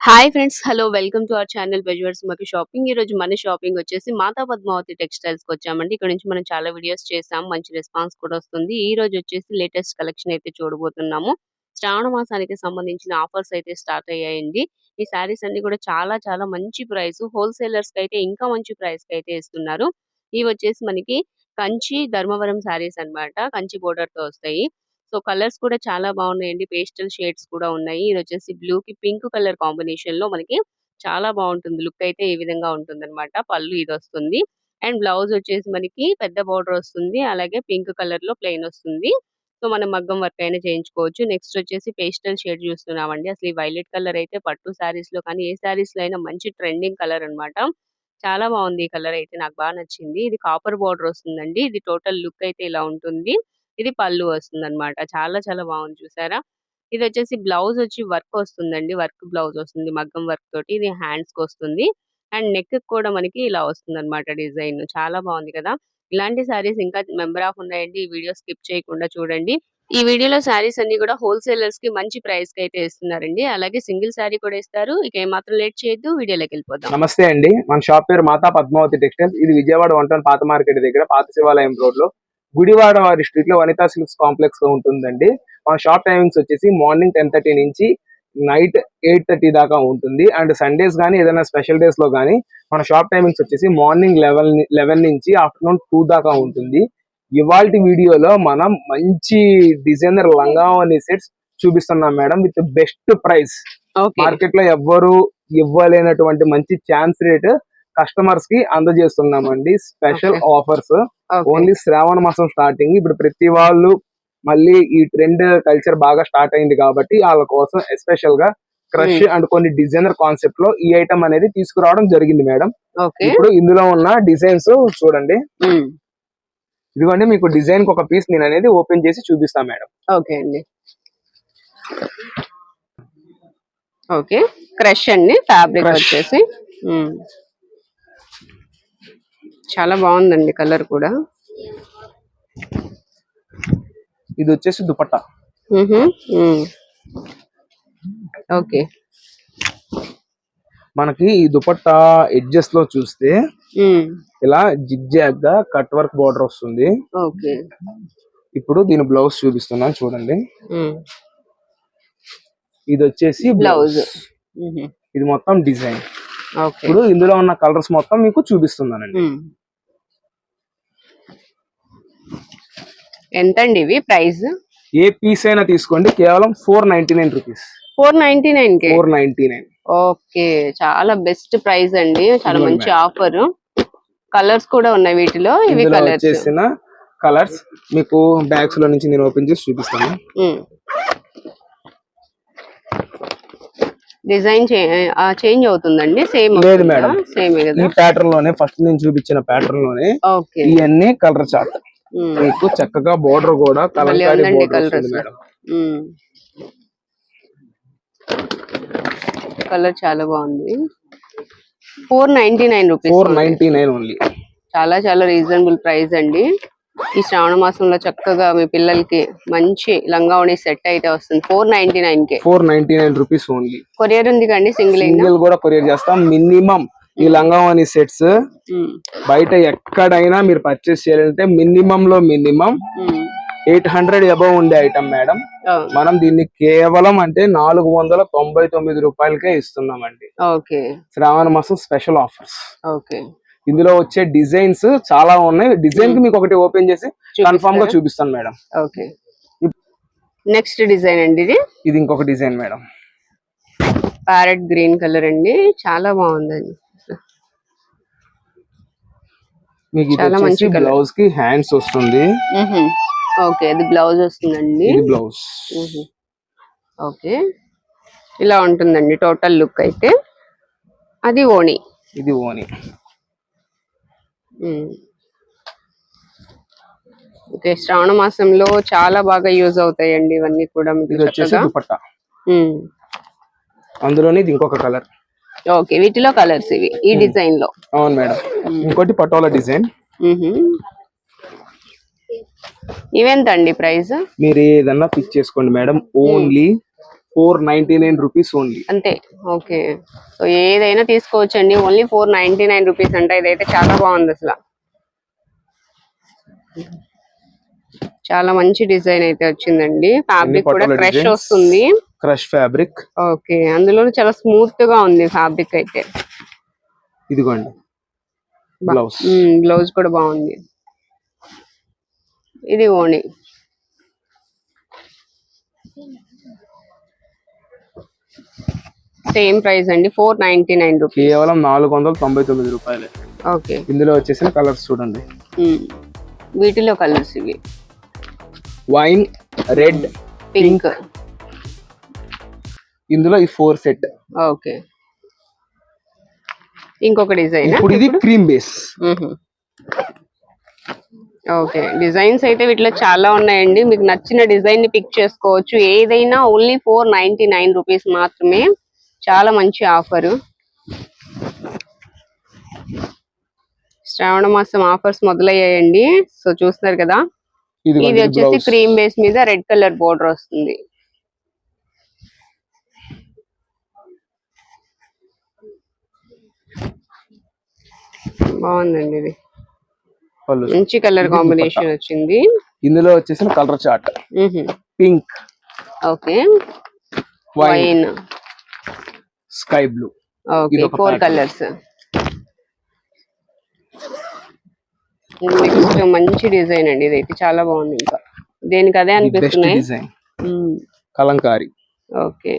Hi friends hello welcome to our channel బెజ్వర్స్ మాకు shopping ఈ రోజు మన షాపింగ్ వచ్చేసి మాతా పద్మావతి టెక్స్టైల్స్కి వచ్చామండి. ఇక్కడ నుంచి మనం చాలా వీడియోస్ చేసాం మంచి రెస్పాన్స్ కూడా వస్తుంది. ఈ రోజు వచ్చేసి లేటెస్ట్ కలెక్షన్ అయితే చూడబోతున్నాము. శ్రావణ మాసానికి సంబంధించిన ఆఫర్స్ అయితే స్టార్ట్ అయ్యాయండి. ఈ శారీస్ అన్ని కూడా చాలా చాలా మంచి ప్రైస్ హోల్సేలర్స్కి అయితే ఇంకా మంచి ప్రైస్కి అయితే ఇస్తున్నారు. ఇవి వచ్చేసి మనకి కంచి ధర్మవరం శారీస్ అన్నమాట. కంచి బోర్డర్తో వస్తాయి. సో కలర్స్ కూడా చాలా బాగున్నాయండి. పేస్టల్ షేడ్స్ కూడా ఉన్నాయి. ఇది వచ్చేసి బ్లూ కి పింక్ కలర్ కాంబినేషన్లో మనకి చాలా బాగుంటుంది. లుక్ అయితే ఈ విధంగా ఉంటుంది పళ్ళు ఇది వస్తుంది. అండ్ బ్లౌజ్ వచ్చేసి మనకి పెద్ద బార్డర్ వస్తుంది. అలాగే పింక్ కలర్లో ప్లెయిన్ వస్తుంది. సో మనం మగ్గం వర్క్ అయినా చేయించుకోవచ్చు. నెక్స్ట్ వచ్చేసి పేస్టల్ షేడ్ చూస్తున్నామండి. అసలు ఈ వైలెట్ కలర్ అయితే పట్టు శారీస్లో కానీ ఏ శారీస్లో అయినా మంచి ట్రెండింగ్ కలర్ అన్నమాట. చాలా బాగుంది ఈ కలర్ అయితే. నాకు బాగా నచ్చింది. ఇది కాపర్ బార్డర్ వస్తుందండి. ఇది టోటల్ లుక్ అయితే ఇలా ఉంటుంది. ఇది పళ్ళు వస్తుంది అనమాట చాలా చాలా బాగుంది చూసారా? ఇది వచ్చేసి బ్లౌజ్ వచ్చి వర్క్ వస్తుందండి. వర్క్ బ్లౌజ్ వస్తుంది. మగ్గం వర్క్ తోటి ఇది హ్యాండ్స్కి వస్తుంది. అండ్ నెక్ కూడా మనకి ఇలా వస్తుంది అనమాట డిజైన్. చాలా బాగుంది కదా? ఇలాంటి సారీస్ ఇంకా మెంబర్ ఆఫ్ ఉన్నాయండి. ఈ వీడియో స్కిప్ చేయకుండా చూడండి. ఈ వీడియోలో శారీస్ అన్ని కూడా హోల్సేలర్స్కి మంచి ప్రైస్కి అయితే ఇస్తున్నారండి. అలాగే సింగిల్ శారీ కూడా ఇస్తారు. ఇక ఏమాత్రం లేట్ చేయొద్దు. వీడియోలోకి వెళ్ళిపోదాం. నమస్తే అండి. మన షాప్ పేరు మాతా పద్మావతి టెక్స్టైల్స్. ఇది విజయవాడ వంటన్ పాత మార్కెట్ దగ్గర పాత శివాలయం రోడ్లో గుడివాడ వారి స్ట్రీట్లో వనితా సిల్క్స్ కాంప్లెక్స్లో ఉంటుందండి. మన షాప్ టైమింగ్స్ వచ్చేసి మార్నింగ్ టెన్ థర్టీ నుంచి నైట్ ఎయిట్ థర్టీ దాకా ఉంటుంది. అండ్ సండేస్ కానీ ఏదైనా స్పెషల్ డేస్లో కానీ మన షాప్ టైమింగ్స్ వచ్చేసి మార్నింగ్ లెవెన్ లెవెన్ నుంచి ఆఫ్టర్నూన్ టూ దాకా ఉంటుంది. ఇవాళ వీడియోలో మనం మంచి డిజైనర్ లంగావని సెట్స్ చూపిస్తున్నాం మేడం విత్ బెస్ట్ ప్రైస్. మార్కెట్లో ఎవ్వరు ఇవ్వలేనటువంటి మంచి ఛాన్స్ రేట్ కస్టమర్స్కి అందజేస్తున్నామండి. స్పెషల్. ఆఫర్స్ ఓన్లీ శ్రావణ మాసం స్టార్టింగ్ ఇప్పుడు ప్రతి వాళ్ళు మళ్ళీ ఈ ట్రెండ్ కల్చర్ బాగా స్టార్ట్ అయింది కాబట్టి వాళ్ళ కోసం ఎస్పెషల్గా క్రష్ Hmm. అండ్ కొన్ని డిజైనర్ కాన్సెప్ట్లో ఈ ఐటమ్ అనేది తీసుకురావడం జరిగింది మేడం. ఇప్పుడు ఇందులో ఉన్న డిజైన్స్ చూడండి. ఇదిగోండి మీకు డిజైన్కి ఒక పీస్ నేను అనేది ఓపెన్ చేసి చూపిస్తాను మేడం. ఓకే అండి. ఓకే క్రష్ అండి ఫ్యాబ్రిక్. వచ్చేసి. ఉమ్. చాలా బాగుందండి కలర్ కూడా. ఇది వచ్చేసి దుపట్టా. ఓకే. మనకి ఈ దుపట్టా ఎడ్జెస్లో చూస్తే. ఇలా జిగ్జాగ్గా కట్ వర్క్ బార్డర్ వస్తుంది. ఓకే. ఇప్పుడు దీని బ్లౌజ్ చూపిస్తున్నాను చూడండి. ఇది వచ్చేసి బ్లౌజ్. ఇది మొత్తం డిజైన్. ఇప్పుడు ఇందులో ఉన్న కలర్స్ మొత్తం మీకు చూపిస్తున్నానండి. ఎంత అండి ఇవి? ప్రైస్? ఏ పీస్ అయినా తీసుకోండి కేవలం four ninety nine rupees. Four ninety nine కే? Four ninety nine. ఓకే చాలా బెస్ట్ ప్రైస్ అండి చాలా మంచి. ఆఫర్. కలర్స్ కూడా ఉన్నాయి వీటిలో ఇవి కలర్స్. వచ్చేసిన కలర్స్ మీకు బ్యాగ్స్లో నుంచి నేను ఓపెన్ చేసి చూపిస్తాను. డిజైన్ చేంజ్ అవుతుందండి సేమ్ లేదు మేడం. సేమ్ ఈ ప్యాటర్న్లోనే ఫస్ట్ నేను చూపించిన ప్యాటర్న్లోనే ఓకే. ఇవన్నీ కలర్ చార్ట్. మీకు చక్కగా బోర్డర్ కూడా కలంకారీ బోర్డర్ మేడం. కలర్ చాలా బాగుంది. Four ninety nine rupees four ninety nine only. చాలా చాలా రీజనబుల్ ప్రైస్ అండి. ఈ శ్రావణ మాసంలో చక్కగా మీ పిల్లలకి మంచి లంగావణి సెట్ అయితే వస్తుంది. ఫోర్ నైన్టీ నైన్ కే four ninety nine rupees only. Courier ఉంది కండి సింగిల్ సింగిల్ కూడా కొరియర్ చేస్తాం. మినిమం ఈ లంగావని సెట్స్ బయట ఎక్కడైనా మీరు పర్చేస్ చేయాలంటే మినిమం లో మినిమం. ఎయిట్ హండ్రెడ్ అబౌవ్ ఉండే ఐటమ్ మేడం మనం దీన్ని కేవలం అంటే నాలుగు వందల తొంభై తొమ్మిది రూపాయలకే ఇస్తున్నామండి. ఓకే. శ్రావణ మాసం స్పెషల్ ఆఫర్స్ ఓకే. ఇందులో వచ్చే డిజైన్స్ చాలా ఉన్నాయి. డిజైన్కి మీకు ఒకటి ఓపెన్ చేసి కన్ఫర్మ్గా చూపిస్తాను మేడం ఓకే. నెక్స్ట్ డిజైన్ అండి ఇది? ఇది ఇంకొక design madam parrot green colour అండి. చాలా బాగుందండి. మీకు ఇది చాలా మంచి. బ్లౌజ్కి హ్యాండ్స్ వస్తుంది. ఓకే అది బ్లౌజ్ వస్తుందండి ఇది బ్లౌజ్. ఓకే ఇలా ఉంటుందండి టోటల్ లుక్ అయితే అది ఓణి ఇది ఓని మ్మ్. ఓకే శ్రావణ మాసంలో చాలా బాగా యూజ్ అవుతాయండి ఇవన్నీ కూడా మీకు ఇది. అందులోని ఇది ఇంకొక కలర్ ఓకే వీటిలో కలర్స్ ఇవి ఈ డిజైన్లో అవును మేడం. ఇంకోటి పటోలా డిజైన్. మ్హూ. ఇవెంత అండి ప్రైస్? మీరు ఏదన్నా పిక్ చేసుకోండి madam only four ninety nine rupees only అంతే ఓకే. సో ఏదైనా తీసుకోవచ్చండి only four ninety nine rupees అంటే ఇదైతే చాలా బాగుంది అసలు. చాలా మంచి డిజైన్ అయితే వచ్చిందండి. ఫ్యాబ్రిక్ కూడా designs. వస్తుంది. క్రష్ ఫ్యాబ్రిక్ ఓకే అందులో చాలా స్మూత్గా ఉంది ఫ్యాబ్రిక్ అయితే. ఇదిగోండి. బ్లౌజ్ బ్లౌజ్ కూడా బాగుంది. ఇది ఓణి. సేమ్ ప్రైస్ అండి. ఫోర్ నైన్టీ నైన్ రూపీస్ కేవలం నాలుగు వందల తొంభై తొమ్మిది రూపాయలే. ఓకే ఇందులో వచ్చేసిన కలర్స్ చూడండి. వీటిలో కలర్స్ ఇవి. Wine red pink. ఇందులో ఈ ఫోర్ సెట్. ఓకే. ఇంకొక డిజైన్. ఇప్పుడు ఇది క్రీమ్ బేస్. ఓకే. డిజైన్స్ అయితే వీటిలో చాలా ఉన్నాయండి. మీకు నచ్చిన డిజైన్ని పిక్ చేసుకోవచ్చు. ఏదైనా only four ninety nine rupees మాత్రమే చాలా మంచి ఆఫర్. శ్రావణ మాసం ఆఫర్స్ మొదలయ్యాయండి. సో చూస్తున్నారు కదా. ఇది వచ్చేసి క్రీమ్ బేస్ మీద రెడ్ కలర్ బోర్డర్ వస్తుంది. బాగుందండి ఇది. మంచి కలర్ కాంబినేషన్ వచ్చింది. ఇందులో వచ్చేసిన కలర్ చార్ట్ మ్హూ. Pink okay. Wine sky blue okay four. Colours next మంచి డిజైన్ అండి ఇది. అయితే చాలా బాగుంది ఇంకా. దేనికి అదే అనిపిస్తున్నాయి? కలంకారీ. ఓకే.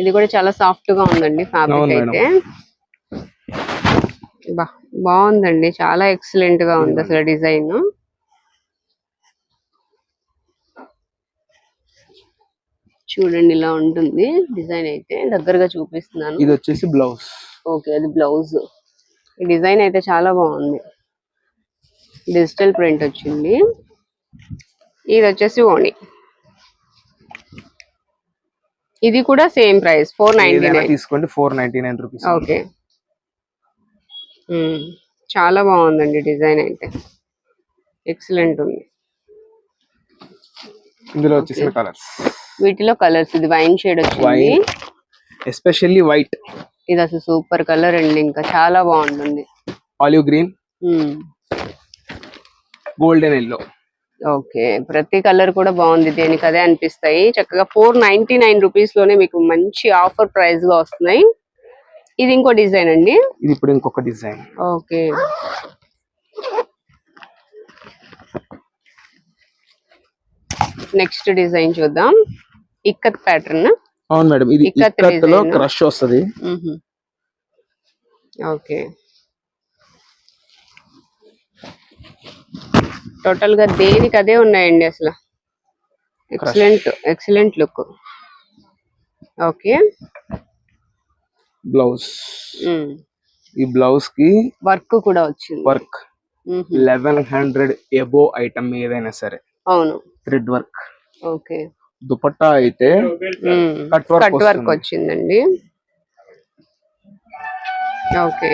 ఇది కూడా చాలా సాఫ్ట్గా ఉందండి ఫ్యాబ్రిక్. అయితే. బా బాగుందండి. చాలా ఎక్సలెంట్గా ఉంది అసలు డిజైన్. చూడండి ఇలా ఉంటుంది డిజైన్ అయితే. దగ్గరగా చూపిస్తున్నాను. ఇది వచ్చేసి బ్లౌజ్. ఓకే అది బ్లౌజ్. ఈ డిజైన్ అయితే చాలా బాగుంది. డిజిటల్ ప్రింట్ వచ్చింది. ఇది వచ్చేసి ఓణి. ఇది కూడా same price four ninety nine. తీసుకోండి four ninety nine rupees okay. చాలా బాగుందండి డిజైన్ అయితే. ఎక్సలెంట్ ఉంది. ఇందులో వచ్చేసిన కలర్స్. వీటిలో కలర్స్ ఇది వైన్ షేడ్ వచ్చింది. Especially white. ఇది అసలు సూపర్ కలర్ అండి. ఇంకా చాలా బాగుంటుంది. Olive green. Golden yellow. Okay. ప్రతి కలర్ కూడా బాగుంది. దేనికి అదే అనిపిస్తాయి. చక్కగా ఫోర్ నైన్టీ నైన్ రూపీస్లోనే మీకు మంచి ఆఫర్ ప్రైస్గా వస్తున్నాయి. ఇది ఇంకో డిజైన్ అండి. ఇది ఇప్పుడు ఇంకొక డిజైన్. ఓకే. నెక్స్ట్ డిజైన్ చూద్దాం. Ikat pattern. అవును మేడం. ఇది ఇక్కత్ ఇక్కత్తులో. క్రష్ వస్తది. ఓకే. టోటల్గా దేనికి అదే ఉన్నాయండి అసలు? Excellent excellent look. Okay. Blouse. ఈ బ్లౌజ్కి వర్క్ కూడా వచ్చింది. Work. Eleven hundred above item ఏదైనా సరే. అవును. Thread work. ఓకే. దుపట్టా అయితే కట్ వర్క్. వచ్చిందండి. ఓకే.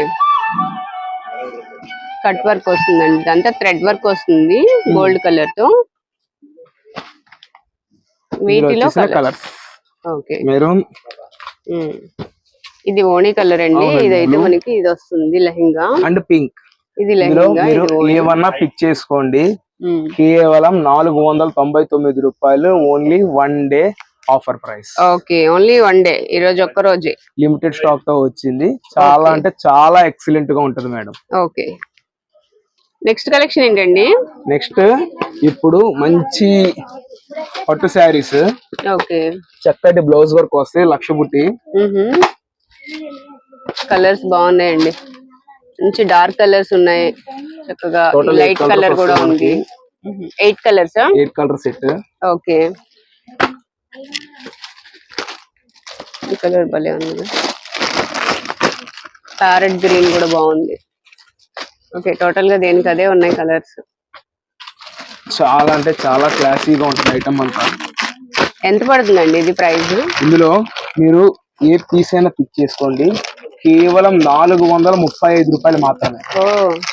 కట్ వర్క్ వస్తుందండి. ఇదంతా థ్రెడ్ వర్క్ వస్తుంది గోల్డ్ కలర్తో వీటిలో కలర్ ఓకే. మెరూన్. ఇది ఓణి కలర్ అండి. ఇదైతే. మనకి ఇది వస్తుంది లెహంగా. And pink. ఇది లెహంగా. ఏమన్నా పిక్ చేసుకోండి. కేవలం నాలుగు వందల తొంభై తొమ్మిది రూపాయలు only one day offer price. Okay only one day ఈ రోజు ఒక్క రోజే. లిమిటెడ్ స్టాక్తో వచ్చింది. చాలా. అంటే చాలా ఎక్సలెంట్గా ఉంటది మేడం. ఓకే. నెక్స్ట్ కలెక్షన్ ఏంటండి? నెక్స్ట్ ఇప్పుడు మంచి పట్టు శారీస్. ఓకే. చక్కటి బ్లౌజ్ వర్క్ వస్తాయి లక్ష బుట్టి. కలర్స్ బాగున్నాయండి. మంచి డార్క్ కలర్స్ ఉన్నాయి. చక్కగా లైట్ కలర్ కూడా ఉంది. Eight colours eight colour set okay. ఈ కలర్ భలే ఉంది. ప్యారెట్ గ్రీన్ కూడా బాగుంది. ఓకే టోటల్గా దేనికి అదే ఉన్నాయి కలర్స్ చాలా అంటే చాలా క్లాసీగా ఉంటుంది ఐటమ్ అంతా. ఎంత పడుతుందండి ఇది ప్రైస్ ఇందులో మీరు ఏ పీస్ అయినా పిక్ చేసుకోండి. కేవలం నాలుగు వందల ముప్పై ఐదు రూపాయలు మాత్రమే.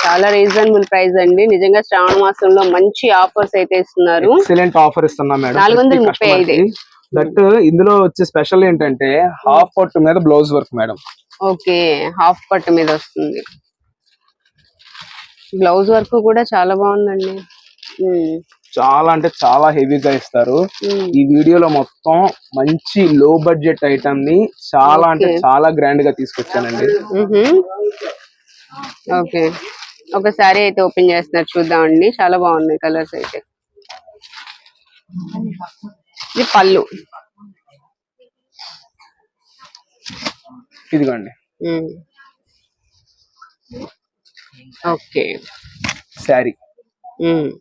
చాలా రీజనబుల్ ప్రైస్ అండి. నిజంగా శ్రావణ మాసంలో మంచి ఆఫర్స్ అయితే ఇస్తున్నారు. ఎక్సలెంట్ ఆఫర్ ఇస్తున్నాం మేడం. నాలుగు వందల ముప్పై ఐదే. దట్ ఇందులో వచ్చే స్పెషల్ ఏంటంటే హాఫ్ పట్టు మీద blouse work madam. Okay half పట్టు మీద వస్తుంది. బ్లౌజ్ వర్క్ కూడా చాలా బాగుందండి. ఉమ్, చాలా అంటే చాలా హెవీగా ఇస్తారు. ఈ వీడియోలో మొత్తం మంచి లో బడ్జెట్ ఐటమ్ని చాలా అంటే. చాలా గ్రాండ్గా తీసుకొచ్చానండి. ఓకే. ఒక సారీ అయితే ఓపెన్ చేస్తున్నారు చూద్దామండి. చాలా బాగున్నాయి కలర్స్ అయితే. ఇది పళ్ళు. ఇదిగోండి. ఓకే. ఉమ్.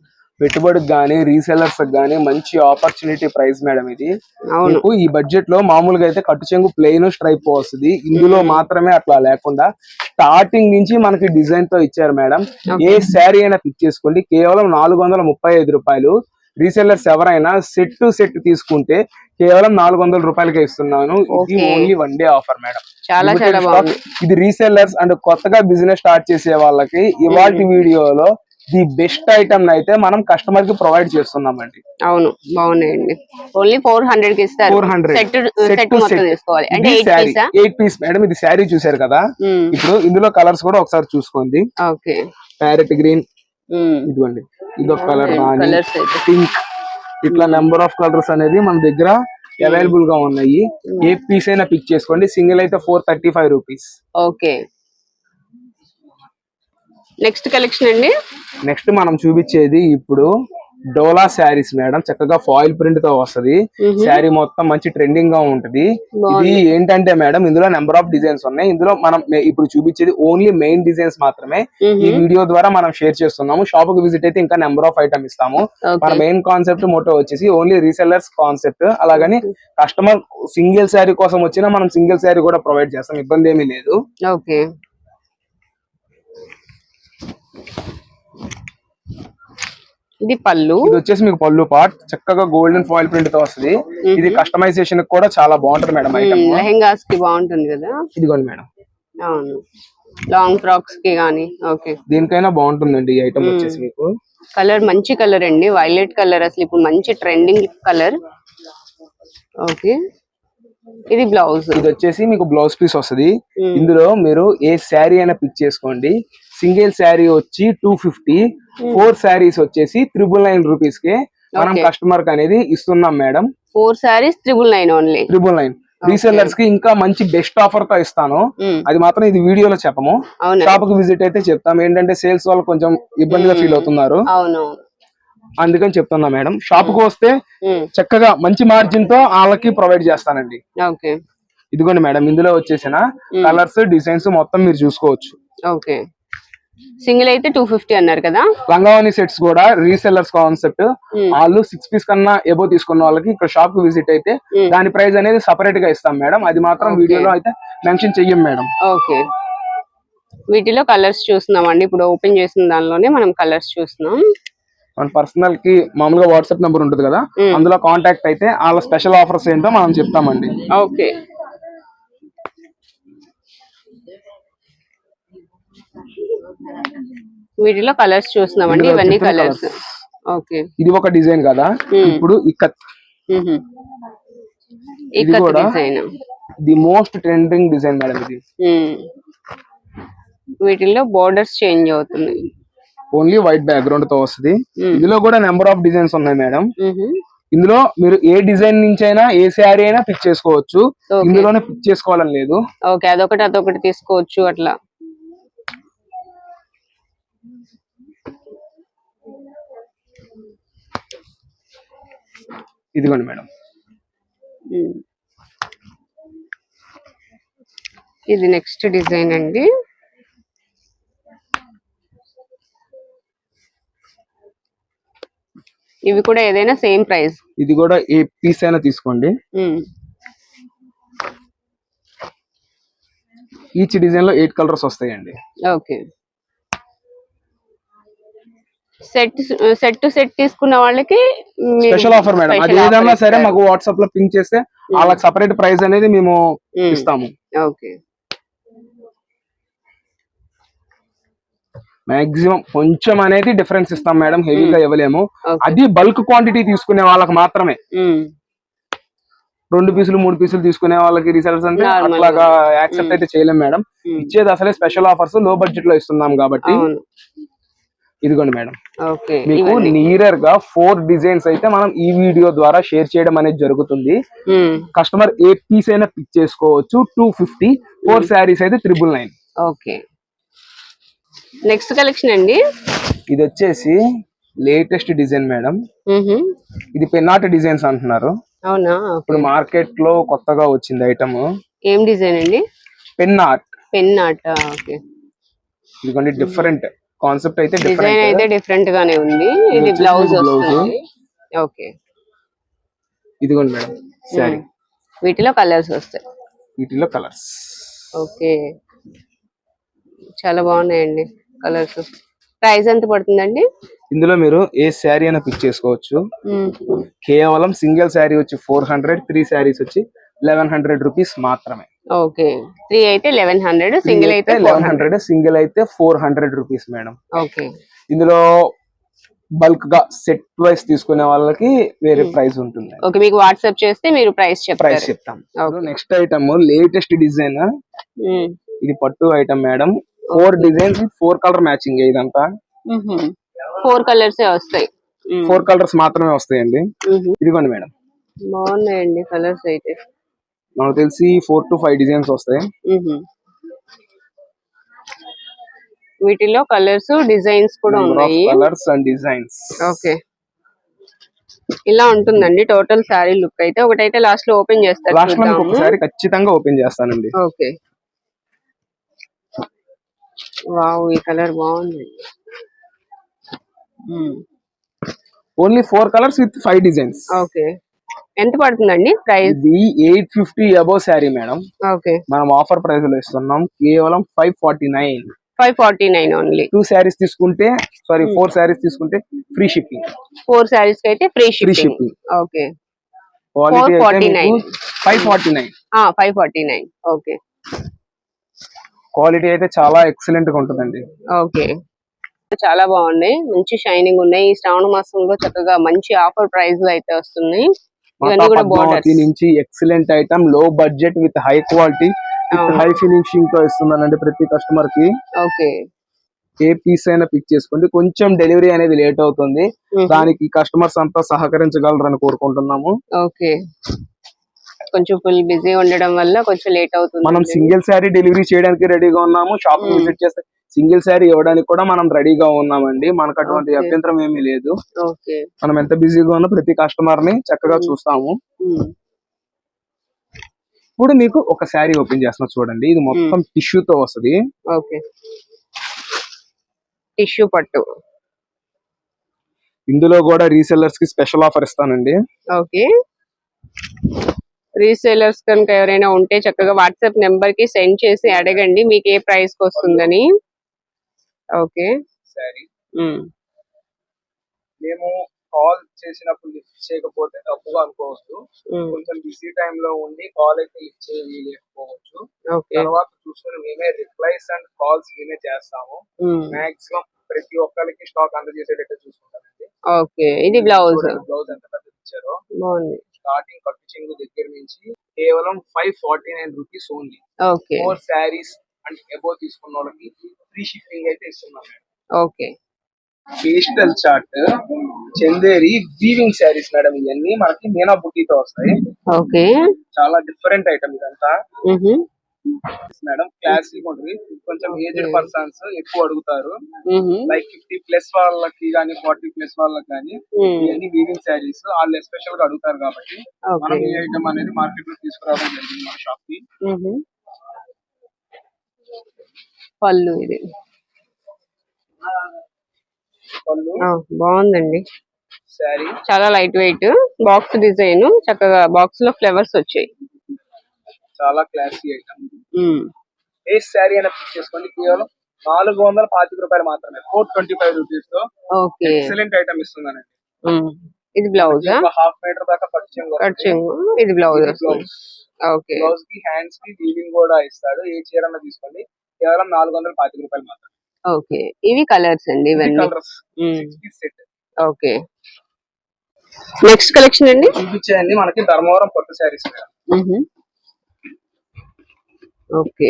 పెట్టుబడికి గానీ రీసెలర్స్ గానీ మంచి ఆపర్చునిటీ ప్రైస్ మేడం ఇది. అవును. మీకు ఈ బడ్జెట్లో మామూలుగా అయితే కట్టు చెంగు ప్లెయిన్ స్ట్రైప్ వస్తుంది. ఇందులో మాత్రమే అట్లా లేకుండా స్టార్టింగ్ నుంచి మనకి డిజైన్తో ఇచ్చారు మేడం. ఏ శారీ అయినా పిక్ చేసుకోండి. కేవలం నాలుగు వందల ముప్పై ఐదు రూపాయలు. రీసెల్లర్స్ ఎవరైనా సెట్ టు సెట్ తీసుకుంటే కేవలం నాలుగు వందల రూపాయలకే ఇస్తున్నాను. ఇది. Only one day offer madam. చాలా చాలా ఇది రీసెల్లర్స్ అండ్ కొత్తగా బిజినెస్ స్టార్ట్ చేసే వాళ్ళకి ఇవాళ వీడియోలో ది బెస్ట్ ఐటమ్ అయితే మనం కస్టమర్కి ప్రొవైడ్ చేస్తున్నామండి. అవును బాగున్నాయండి. ఓన్లీ ఫోర్ హండ్రెడ్కి ఇస్తారు. 400. సెట్ Set సెట్ to మొత్తం set. తీసుకోవాలి. అంటే ఇది ఎయిట్ పీసా మేడం ఇది శారీ చూసారు కదా? ఇప్పుడు ఇందులో కలర్స్ కూడా ఒకసారి చూసుకోండి. ఓకే. ప్యారెట్ గ్రీన్ ఇదిగోండి. ఇదొక కలర్ పింక్ ఇట్లా నెంబర్ ఆఫ్ కలర్స్ అనేది మన దగ్గర అవైలబుల్గా ఉన్నాయి. ఏ పీస్ అయినా పిక్ చేసుకోండి. సింగిల్ అయితే four thirty five rupees okay next collection అండి. నెక్స్ట్ మనం చూపించేది ఇప్పుడు డోలా శారీస్ మేడం. చక్కగా ఫాయిల్ ప్రింట్తో వస్తది. శారీ మొత్తం మంచి ట్రెండింగ్గా ఉంటది. ఇది ఏంటంటే మేడం ఇందులో నెంబర్ ఆఫ్ డిజైన్స్ ఉన్నాయి. ఇందులో మనం ఇప్పుడు చూపించేది ఓన్లీ మెయిన్ డిజైన్స్ మాత్రమే. ఈ వీడియో ద్వారా మనం షేర్ చేస్తున్నాము. షాప్కు విజిట్ అయితే ఇంకా నెంబర్ ఆఫ్ ఐటమ్ ఇస్తాము. మన మెయిన్ కాన్సెప్ట్ మోటో వచ్చేసి ఓన్లీ రీసెల్లర్స్ కాన్సెప్ట్ అలాగని కస్టమర్ సింగిల్ శారీ కోసం వచ్చినా మనం సింగిల్ శారీ కూడా ప్రొవైడ్ చేస్తాం. ఇబ్బంది ఏమీ లేదు. ఓకే. ఇది పళ్ళు. ఇది వచ్చేసి మీకు పళ్ళు పార్ట్. చక్కగా గోల్డెన్ ఫాయిల్ ప్రింట్తో వస్తుంది. ఇది కస్టమైజేషన్ కూడా చాలా బాగుంటది మేడం ఐటమ్ లెహెంగాస్కి బాగుంటుంది కదా? ఇదిగోండి మేడం. అవును. లాంగ్ ఫ్రాక్స్కి గానీ ఓకే. దేనికైనా బాగుంటుందండి ఈ ఐటమ్ వచ్చేసి మీకు. కలర్ మంచి కలర్ అండి. వైలెట్ కలర్ అసలు ఇప్పుడు మంచి ట్రెండింగ్ కలర్. ఓకే. ఇది బ్లౌజ్. ఇది వచ్చేసి మీకు బ్లౌజ్ పీస్ వస్తది. ఇందులో మీరు ఏ శారీ అయినా పిక్ చేసుకోండి. సింగిల్ శారీ వచ్చి టూ ఫిఫ్టీ ఫోర్ శారీస్ వచ్చేసి త్రిబుల్ నైన్ రూపీస్కి మనం. కస్టమర్కి అనేది ఇస్తున్నాం madam four saris triple nine only triple nine రీసెల్లర్స్కి ఇంకా మంచి బెస్ట్ ఆఫర్తో ఇస్తాను. అది మాత్రం ఇది వీడియోలో చెప్పము. షాప్కి విజిట్ అయితే చెప్తాం. ఏంటంటే సేల్స్ వాళ్ళు కొంచెం ఇబ్బందిగా ఫీల్ అవుతున్నారు. అవును. అందుకని చెప్తున్నా మేడం షాప్కు వస్తే ఉమ్, చక్కగా మంచి మార్జిన్తో వాళ్ళకి ప్రొవైడ్ చేస్తానండి. ఇదిగోండి మేడం ఇందులో వచ్చేసిన కలర్స్ డిజైన్స్ మొత్తం మీరు చూసుకోవచ్చు. ఓకే సింగిల్ అయితే టూ ఫిఫ్టీ అన్నారు కదా. లంగావని సెట్స్ కూడా రీసెల్లర్స్ కాన్సెప్ట్. వాళ్ళు సిక్స్ పీస్ కన్నా ఎబో తీసుకున్న వాళ్ళకి ఇక్కడ షాప్కి విజిట్ అయితే. దాని ప్రైస్ అనేది సపరేట్గా ఇస్తాం మేడం. అది మాత్రం. వీడియోలో అయితే మెన్షన్ చెయ్యం మేడం. ఓకే. వీటిలో కలర్స్ చూస్తున్నాం అండి ఇప్పుడు ఓపెన్ చేసిన దానిలోనే మనం కలర్స్ చూస్తున్నాం. మన పర్సనల్కి మామూలుగా వాట్సాప్ నెంబర్ ఉంటుంది కదా. అందులో కాంటాక్ట్ అయితే వాళ్ళ స్పెషల్ ఆఫర్స్ ఏంటో మనం చెప్తామండి. ఓకే. వీటిలో కలర్స్ చూస్తున్నామండి ఇవన్నీ కలర్స్. ఓకే. ఇది ఒక డిజైన్ కదా. ఇప్పుడు ఇక ఇక్కడ కూడా- design the most trending design madam ఇది. వీటిల్లో బోర్డర్స్ చేంజ్ అవుతున్నాయి. ఓన్లీ వైట్ బ్యాక్గ్రౌండ్తో వస్తుంది. ఇందులో కూడా నెంబర్ ఆఫ్ డిజైన్స్ ఉన్నాయి మేడం. ఇందులో మీరు ఏ డిజైన్ నుంచి అయినా ఏ శారీ అయినా పిక్ చేసుకోవచ్చు. ఇందులోనే పిక్ చేసుకోవాలని లేదు. ఓకే అదొకటి అదొకటి తీసుకోవచ్చు అట్లా. ఇదిగోండి మేడం. ఇది నెక్స్ట్ డిజైన్ అండి. ఇవి కూడా ఏదైనా సేమ్ ప్రైస్. ఇది కూడా ఏ పీస్ అయినా తీసుకోండి. ఈచ్ డిజైన్లో ఎయిట్ కలర్స్ వస్తాయండి. Okay. Set set to set తీసుకున్న వాళ్ళకి స్పెషల్ ఆఫర్ మేడం. అది సరే మాకు వాట్సాప్లో పింక్ చేస్తే hmm. వాళ్ళకి సపరేట్ ప్రైస్ అనేది మేము hmm. ఇస్తాము. ఓకే మాక్సిమం కొంచెం అనేది డిఫరెన్స్ ఇస్తాం మేడం హెవీగా hmm. ఇవ్వలేము. అది బల్క్ క్వాంటిటీ తీసుకునే వాళ్ళకి మాత్రమే. రెండు పీసులు మూడు పీసులు తీసుకునే వాళ్ళకి రీసెలర్స్ అంటే అట్లాగా యాక్సెప్ట్ అయితే చేయలేం మేడం. ఇచ్చేది అసలే స్పెషల్ ఆఫర్స్లో బడ్జెట్లో ఇస్తున్నాం కాబట్టి ఇదిగోండి మేడం. ఓకే మీకు నియరర్గా ఫోర్ డిజైన్స్ అయితే మనం ఈ వీడియో ద్వారా షేర్ చేయడం అనేది జరుగుతుంది. కస్టమర్ ఏ పీస్ అయినా పిక్ చేసుకోవచ్చు. టూ ఫిఫ్టీ ఫోర్ శారీస్ అయితే triple nine okay. Next collection అండి. ఇది వచ్చేసి లేటెస్ట్ డిజైన్ మేడం. ఇది పెన్నాట్ డిజైన్స్ అంటున్నారు. అవునా? ఇప్పుడు మార్కెట్లో కొత్తగా వచ్చింది ఐటమ్ ఏం డిజైన్ అండి? Pen art pen art okay. ఇదిగోండి డిఫరెంట్ కాన్సెప్ట్ అయితే డిజైన్ అయితే డిఫరెంట్ గానే ఉంది. ఇది బ్లౌజ్. వస్తుంది. ఓకే. ఇదిగోండి మేడం ఉమ్. వీటిలో కలర్స్ వస్తాయి. వీటిలో కలర్స్. ఓకే. చాలా బాగున్నాయండి కలర్స్. ప్రైస్ ఎంత పడుతుందండి? ఇందులో మీరు ఏ శారీ అయినా పిక్ చేసుకోవచ్చు. కేవలం సింగిల్ శారీ వచ్చి ఫోర్ హండ్రెడ్ త్రీ శారీస్ వచ్చి లెవెన్ హండ్రెడ్ రూపీస్ మాత్రమే. ఓకే. త్రీ అయితే లెవెన్ హండ్రెడ్ సింగిల్ అయితే లెవెన్ హండ్రెడ్ సింగిల్ అయితే four hundred rupees madam. Okay. ఇందులో బల్క్గా సెట్ వైస్ తీసుకునే వాళ్ళకి వేరే ప్రైస్ ఉంటుంది. ఓకే మీకు వాట్సాప్ చేస్తే మీరు ప్రైస్ ప్రైస్ చెప్తాం. Next item latest design. ఇది పట్టు item madam. Four designs four colour matching ఇదంతా. ఫోర్ కలర్స్ వస్తాయి. ఫోర్ కలర్స్ మాత్రమే వస్తాయండి. ఇదిగోండి మేడం. బాగున్నాయండి కలర్స్ అయితే. నాకు తెలిసి ఫోర్ టు ఫైవ్ డిజైన్స్ వస్తాయి. వీటిలో కలర్స్ డిజైన్స్ కూడా ఉన్నాయి. కలర్స్ అండ్ డిజైన్స్ ఓకే ఇలా ఉంటుందండి టోటల్ శారీ లుక్ అయితే. ఒకటైతే లాస్ట్లో ఓపెన్ చేస్తారు లాస్ట్లో. ఒకసారి ఖచ్చితంగా ఓపెన్ చేస్తానండి. ఓకే వావ్ ఈ కలర్ బాగుంది. Only four colours with five designs okay ఎంత పడుతుందండి ప్రైస్? ఇది eight fifty above sari madam. Okay. మనం ఆఫర్ ప్రైస్లో ఇస్తున్నాం. కేవలం five forty nine. Five forty nine only. Two saris తీసుకుంటే సారీ ఫోర్ శారీస్ తీసుకుంటే ఫ్రీ షిప్పింగ్. ఫోర్ శారీస్కి అయితే free free shipping. Okay. Quality అయితే 449. Five forty nine. Five forty nine. Okay. Quality అయితే చాలా ఎక్సలెంట్గా ఉంటుందండి. ఓకే. చాలా బాగున్నాయి. మంచి షైనింగ్ ఉన్నాయి. ఈ శ్రావణ మాసంలో చక్కగా మంచి ఆఫర్ ప్రైస్లో అయితే వస్తున్నాయి. ఇవన్నీ కూడా నుంచి excellent ఐటమ్లో budget with high quality. High ఫినిషింగ్తో ఇస్తున్నానండి ప్రతి కస్టమర్కి. ఓకే. ఏ పీస్ అయినా పిక్ చేసుకోండి. కొంచెం డెలివరీ అనేది లేట్ అవుతుంది. దానికి కస్టమర్స్ అంతా సహకరించగలరని కోరుకుంటున్నాము. ఓకే. కొంచెం ఫుల్ బిజీ ఉండడం వల్ల కొంచెం లేట్ అవుతుంది. మనం సింగిల్ శారీ డెలివరీ చేయడానికి రెడీగా ఉన్నాము. షాప్. విజిట్ చేస్తే సింగిల్ శారీ ఇవ్వడానికి కూడా మనం రెడీగా ఉన్నామండి. మనకు అటువంటి. అభ్యంతరం ఏమీ లేదు. మనం ఎంత బిజీగా ఉన్నా ప్రతి కస్టమర్ని చక్కగా. చూస్తాము. ఇప్పుడు మీకు ఒక శారీ ఓపెన్ చేస్తున్నా చూడండి. ఇది మొత్తం టిష్యూ తో వస్తది. ఓకే. టిష్యూ పట్టు. ఇందులో కూడా రీసెల్లర్స్కి స్పెషల్ ఆఫర్ ఇస్తానండి. ఓకే. రీసేలర్స్ కనుక ఎవరైనా ఉంటే చక్కగా వాట్సాప్ నెంబర్కి సెండ్ చేసి అడగండి. మీకు ఏ ప్రైస్కి వస్తుందని. ఓకే. శారీ. మేము కాల్ చేసినప్పుడు లిఫ్ట్ చేయకపోతే తప్పుగా అనుకోవద్దు ఉమ్. కొంచెం బిజీ టైమ్లో ఉండి కాల్ అయితే లిఫ్ట్ చేయలేకపోవచ్చు తర్వాత చూసుకొని మేమే రిప్లైస్ అండ్ కాల్స్ మేమే చేస్తాము. మాక్సిమం ప్రతి ఒక్కరికి స్టాక్ అందజేసేటట్టు చూసుకుంటామండి. ఓకే. ఇది బ్లౌజ్. బ్లౌజ్ ఎంత పెద్ద ఇచ్చారో. బాగుంది. స్టార్టింగ్ కట్టు చెంగు దగ్గర నుంచి కేవలం five forty nine rupees only. Four saris and above తీసుకున్న వాళ్ళకి ఫ్రీ షిప్పింగ్ అయితే ఇస్తున్నాం okay pastel chart Chanderi weaving saris madam ఇవన్నీ మనకి మీనా బుట్టీతో వస్తాయి ఓకే చాలా డిఫరెంట్ ఐటమ్ ఇదంతా. మేడం క్లాసిక్ ఉంటుంది కొంచెం ఏజ్డ్. పర్సన్స్ ఎక్కువ అడుగుతారు. లైక్ ఫిఫ్టీ ప్లస్ వాళ్ళకి కానీ ఫార్టీ ప్లస్ వాళ్ళకి కానీ. ఇవన్నీ వీవింగ్ శారీస్ వాళ్ళు ఎస్పెషల్గా అడుగుతారు కాబట్టి మనం ఈ ఐటమ్ అనేది మార్కెట్లో తీసుకురావడం జరిగింది మన షాప్కి. పళ్ళు ఇది. బాగుందండి. చాలా లైట్ వెయిట్ బాక్స్ డిజైన్ చక్కగా బాక్స్లో ఫ్లవర్స్ వచ్చాయి. చాలా క్లాసీ ఐటమ్. ఏ శారీ అయినా పిక్ చేసుకోండి. కేవలం నాలుగు వందల పాతిక రూపాయలు మాత్రమే. ఫోర్ ట్వంటీ ఫైవ్ రూపీస్తో ఓకే. Excellent item hmm. ఇది బ్లౌజ్? హాఫ్ మీటర్ దాకా కట్చింగ్ ఇది బ్లౌజ్? Okay blouse. కి హ్యాండ్స్కి వీవింగ్ కూడా ఇస్తాడు. ఏ చీర తీసుకోండి. కేవలం నాలుగు వందల పాతిక రూపాయలు మాత్రం ఓకే. ఇవి కలర్స్ అండి ఇవన్నీ? Colours. Set okay. Next collection అండి? చూపించేయండి. మనకి ధర్మవరం పట్టు శారీస్. ఓకే.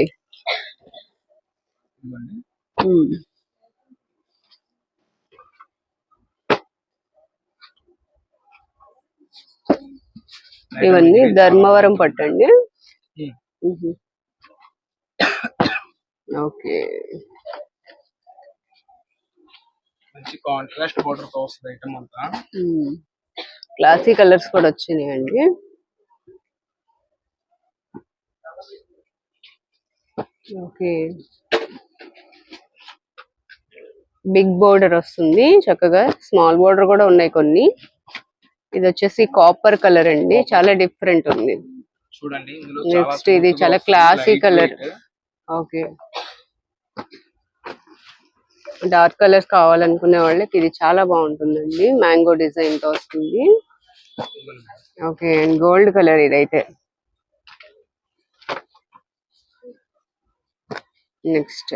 ఇవన్నీ ధర్మవరం పట్టు అండి? మ్హూ. ఓకే. మంచి కాంట్రాస్ట్ బోర్డర్తో వస్తుంది ఐటమ్ అంతా. క్లాసీ కలర్స్ కూడా వచ్చినాయండి. ఓకే. బిగ్ బోర్డర్ వస్తుంది. చక్కగా స్మాల్ బోర్డర్ కూడా ఉన్నాయి కొన్ని. ఇది వచ్చేసి కాపర్ కలర్ అండి. చాలా డిఫరెంట్ ఉంది. చూడండి నెక్స్ట్ ఇది చాలా classy colour okay. Dark colours కావాలనుకునే వాళ్ళకి ఇది చాలా బాగుంటుందండి. మ్యాంగో డిజైన్తో వస్తుంది. ఓకే అండ్ గోల్డ్ కలర్ ఇదైతే. నెక్స్ట్.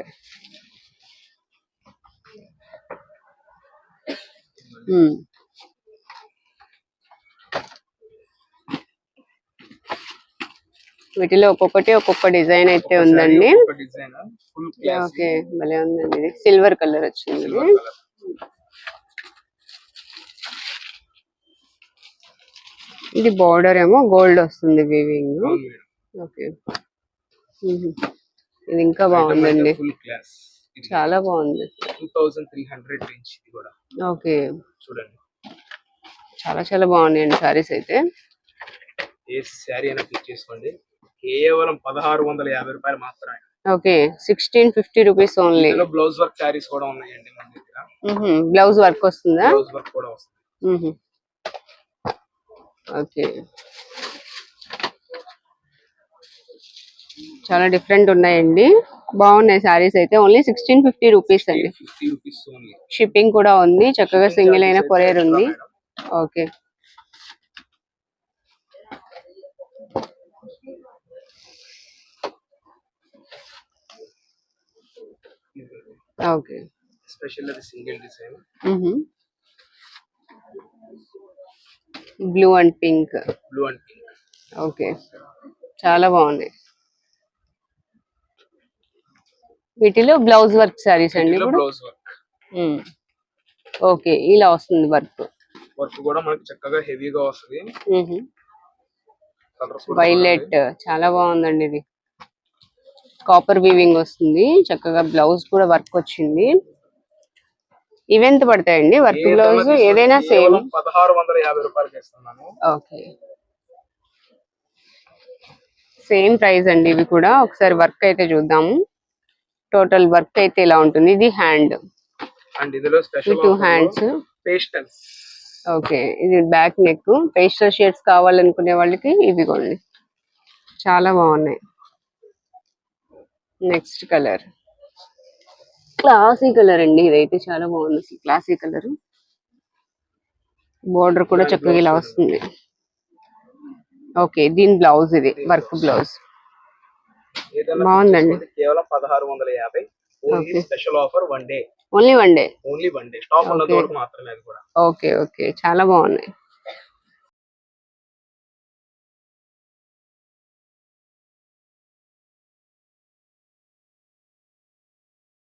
వీటిలో ఒక్కొక్కటి ఒక్కొక్క డిజైన్ అయితే ఉందండి. ఓకే భలే ఉందండి ఇది. సిల్వర్ కలర్ వచ్చింది. ఇది బార్డర్ ఏమో గోల్డ్ వస్తుంది వీవింగ్ ఓకే. ఇది ఇంకా బాగుందండి. చాలా బాగుంది. ఓకే చూడండి. చాలా చాలా బాగున్నాయండి సారీస్ అయితే. ఏ శారీ అయినా పిక్ చేసుకోండి. కేవలం పదహారు వందల యాభై రూపాయలు మాత్రమే. Okay. Sixteen fifty rupees only blouse work saris కూడా ఉన్నాయండి మన దగ్గర. బ్లౌజ్ వర్క్ వస్తుందా? బ్లౌజ్ వర్క్ కూడా వస్తుంది. ఓకే. చాలా డిఫరెంట్ ఉన్నాయండి. బాగున్నాయి సారీస్ అయితే. ఓన్లీ సిక్స్టీన్ ఫిఫ్టీ రూపీస్ అండి. ఫిఫ్టీ రూపీస్ ఓన్లీ షిప్పింగ్ కూడా ఉంది. చక్కగా సింగిల్ అయిన కొరియర్ ఉంది. ఓకే. ఓకే స్పెషల్ అది single design blue and pink blue and pink okay చాలా బాగున్నాయి వీటిలో బ్లౌజ్ వర్క్ సారీస్ అండి బ్లౌజ్ వర్క్. ఓకే ఇలా వస్తుంది వర్క్ వర్క్ కూడా మనకి చక్కగా హెవీగా వస్తుంది వైలెట్ చాలా బాగుందండి ఇది. కాపర్ వీవింగ్ వస్తుంది. చక్కగా బ్లౌజ్ కూడా వర్క్ వచ్చింది. ఇవెంత పడతాయండి? వర్క్ బ్లౌజ్ ఏదైనా సేమ్ పదహారు వందల యాభై రూపాయలకి ఇస్తున్నాను ఓకే సేమ్ ప్రైస్ అండి ఇవి కూడా. ఒకసారి వర్క్ అయితే చూద్దాము. టోటల్ వర్క్ అయితే ఇలా ఉంటుంది. ఇది హ్యాండ్ అండ్ ఇందులో special two hands pastels okay ఇది బ్యాక్ నెక్ పేస్టల్ షేడ్స్ కావాలనుకునే వాళ్ళకి ఇవి కొనండి చాలా బాగున్నాయి. Next colour. క్లాసీ కలర్ అండి ఇదైతే చాలా బాగుంది అసలు క్లాసీ కలర్. బోర్డర్ కూడా చక్కగా ఇలా వస్తుంది. ఓకే దీని బ్లౌజ్ ఇది వర్క్ బ్లౌజ్ బాగుందండి. కేవలం పదహారు వందల యాభై. Special offer one day only one day only one day stock ఉన్నంత Okay. వరకు మాత్రమే అది కూడా. ఓకే ఓకే చాలా బాగున్నాయి.